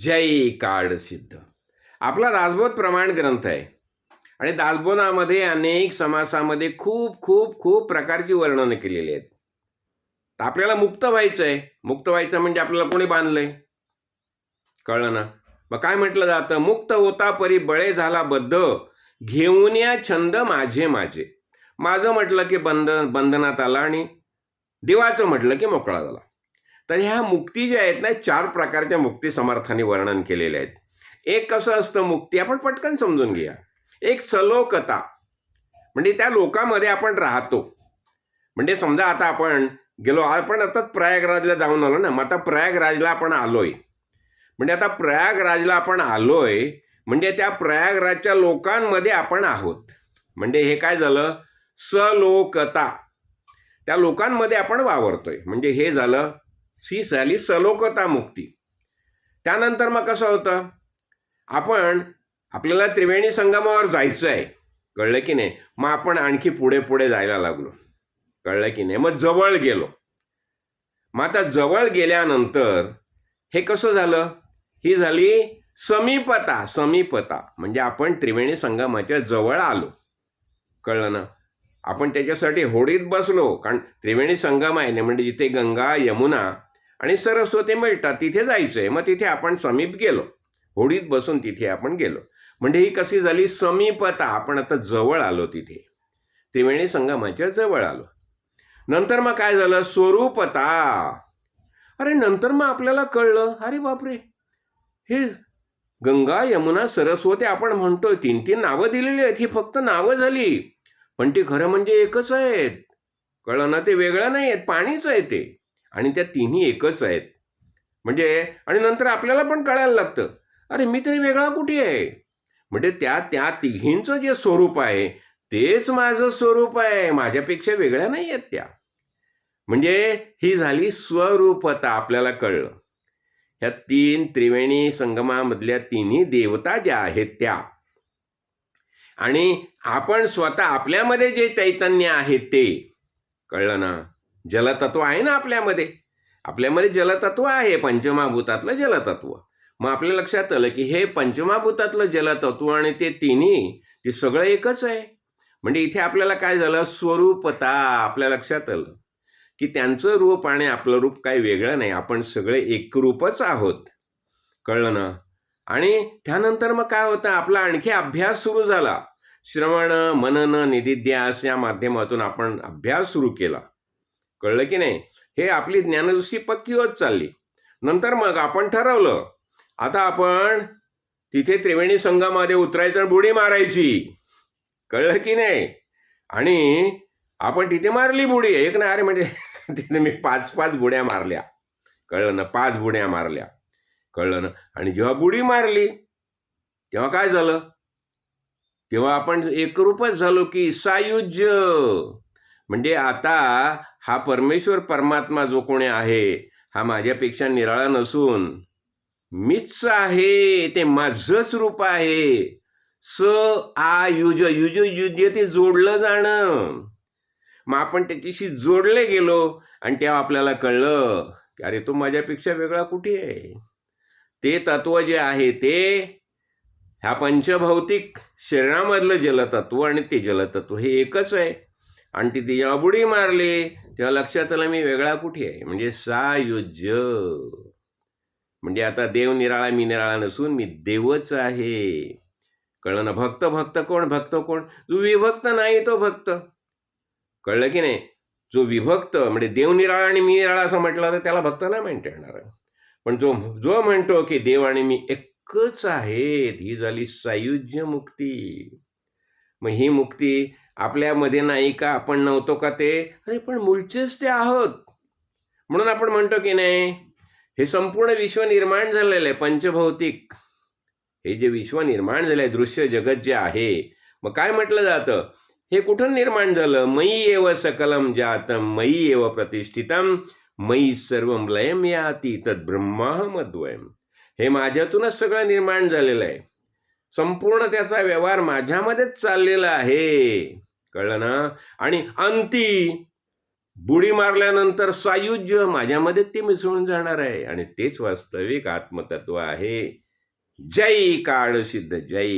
जय काळ सिद्ध. आपला दासबोध प्रमाण ग्रंथ आहे. आणि दासबोधामध्ये अनेक समासामध्ये खूप खूप खूप प्रकारची वर्णनं केलेली आहेत. तर आपल्याला मुक्त व्हायचं आहे. मुक्त व्हायचं म्हणजे आपल्याला कोणी बांधलंय? कळलं ना? मग काय म्हटलं जातं? मुक्त होता परी बळे झाला बद्ध. घेऊन या छंद माझे माझे. माझं म्हटलं की बंधन बंधनात आला आणि देवाचं म्हटलं की मोकळा झाला. तर ह्या मुक्ती ज्या आहेत ना चार प्रकारच्या मुक्ती समर्थाने वर्णन केलेल्या आहेत. एक कसं असतं मुक्ती? आपण पटकन समजून घ्या एक सलोकता. म्हणजे त्या लोकामध्ये आपण राहतो. म्हणजे समजा आता आपण गेलो आपण आता प्रयागराजला जाऊन आलो ना मग आता प्रयागराजला आपण आलोय. म्हणजे आता प्रयागराजला आपण आलोय म्हणजे त्या प्रयागराजच्या लोकांमध्ये आपण आहोत. म्हणजे हे काय झालं? सलोकता. त्या लोकांमध्ये आपण वावरतोय. म्हणजे हे झालं ही झाली सलोकता मुक्ती. त्यानंतर मग कसं होतं? आपण आपल्याला त्रिवेणी संगमावर जायचं आहे कळलं की नाही? मग आपण आणखी पुढे पुढे जायला लागलो. कळलं की नाही? मग जवळ गेलो. मग आता जवळ गेल्यानंतर हे कसं झालं? ही झाली समीपता समीपता. म्हणजे आपण त्रिवेणी संगमाच्या जवळ आलो. कळलं ना? आपण त्याच्यासाठी होडीत बसलो. कारण त्रिवेणी संगम आहे ना म्हणजे जिथे गंगा यमुना आणि सरस्वती मिळतात तिथे जायचं आहे मग तिथे आपण समीप गेलो. होडीत बसून तिथे आपण गेलो. म्हणजे ही कशी झाली? समीपता. आपण आता जवळ आलो तिथे. त्रिवेणी संगमाच्या जवळ आलो. नंतर मग काय झालं? स्वरूपता. अरे नंतर मग आपल्याला कळलं. अरे बापरे! हे गंगा यमुना सरस्वती आपण म्हणतोय. तीन तीन नावं दिलेली आहेत. ही फक्त नावं झाली. पण ती खरं म्हणजे एकच आहेत. कळलं ना ते वेगळं नाही आहेत पाणीच आहे ते. आणि त्या तिन्ही एकच आहेत. म्हणजे आणि नंतर आपल्याला पण कळायला लागतं अरे मी तरी वेगळा कुठे आहे? म्हणजे त्या त्या तिघींचं जे स्वरूप आहे तेच माझं स्वरूप आहे माझ्यापेक्षा वेगळ्या नाही आहेत त्या. म्हणजे ही झाली स्वरूपता आपल्याला कळलं. ह्या तीन त्रिवेणी संगमामधल्या तिन्ही देवता ज्या आहेत त्या. आणि आपण स्वतः आपल्यामध्ये जे चैतन्य आहे ते कळलं ना? जलतत्व आहे ना आपल्यामध्ये. आपल्यामध्ये जलतत्व आहे पंचमाभूतातलं जलतत्व. मग आपल्या लक्षात आलं की हे पंचमाभूतातलं जलतत्व आणि ते तिन्ही ते सगळं एकच आहे. म्हणजे इथे आपल्याला काय झालं? स्वरूपता आपल्या लक्षात आलं. की त्यांचं रूप आणि आपलं रूप काही वेगळं नाही. आपण सगळे एकरूपच आहोत. कळलं ना? आणि त्यानंतर मग काय होतं? आपला आणखी अभ्यास सुरू झाला. श्रवण मनन निधिध्यास या माध्यमातून आपण अभ्यास सुरू केला. कळलं की नाही? हे आपली ज्ञानदृष्टी पक्की होत चालली. नंतर मग आपण ठरवलं. आता आपण तिथे त्रिवेणी संघामध्ये उतरायचं आणि बुडी मारायची. कळलं की नाही? आणि आपण तिथे मारली बुडी. एक ना अरे म्हणजे तिथे मी पाच पाच बुड्या मारल्या. कळलं ना? पाच बुड्या मारल्या. कळलं ना? आणि जेव्हा बुडी मारली तेव्हा काय झालं? तेव्हा आपण एकरूपच झालो की सायुज्य. म्हणजे आता हा परमेश्वर परमात्मा जो कोणी आहे हा माझ्यापेक्षा निराळा नसून मीच आहे ते माझंच रूप आहे. स आ युज युज युज ते जोडलं जाणं. मग आपण त्याच्याशी जोडले गेलो आणि तेव्हा आपल्याला कळलं की अरे तो माझ्यापेक्षा वेगळा कुठे आहे? ते तत्व जे आहे ते ह्या पंचभौतिक शरीरामधलं जलतत्व आणि ते जलतत्व हे एकच आहे. आणि ती जेव्हा बुडी मारली तेव्हा लक्षात आलं मी वेगळा कुठे आहे? म्हणजे सायुज्य. म्हणजे आता देव निराळा मी निराळा नसून मी देवच आहे. कळलं ना? भक्त भक्त कोण? भक्त कोण? जो विभक्त नाही तो भक्त. कळलं की नाही? जो विभक्त म्हणजे देव निराळा आणि मी निराळा असं म्हटलं तर त्याला भक्त नाही म्हणता येणार. पण जो जो म्हणतो की देव आणि मी एकच आहेत ही झाली सायुज्य मुक्ती. मग ही मुक्ती आपल्यामध्ये नाही का आपण नव्हतो का ते? अरे पण मूळचेच ते आहोत. म्हणून आपण म्हणतो की नाही हे संपूर्ण विश्व निर्माण झालेलं आहे पंचभौतिक. हे जे विश्व निर्माण झालं आहे दृश्य जगत जे आहे मग काय म्हटलं जातं? हे कुठून निर्माण झालं? मयी एव सकलम जातम मयी एव प्रतिष्ठितम मयी सर्व लयम याती तद ब्रह्माहमद्वयम. हे माझ्यातूनच सगळं निर्माण झालेलं आहे. संपूर्ण त्याचा व्यवहार माझ्यामध्येच चाललेला आहे. कळलं ना? आणि अंती बुडी मारल्यानंतर सायुज्य माझ्यामध्ये ते मिसळून जाणार आहे. आणि तेच वास्तविक आत्मतत्व आहे. जय काळ सिद्ध जय.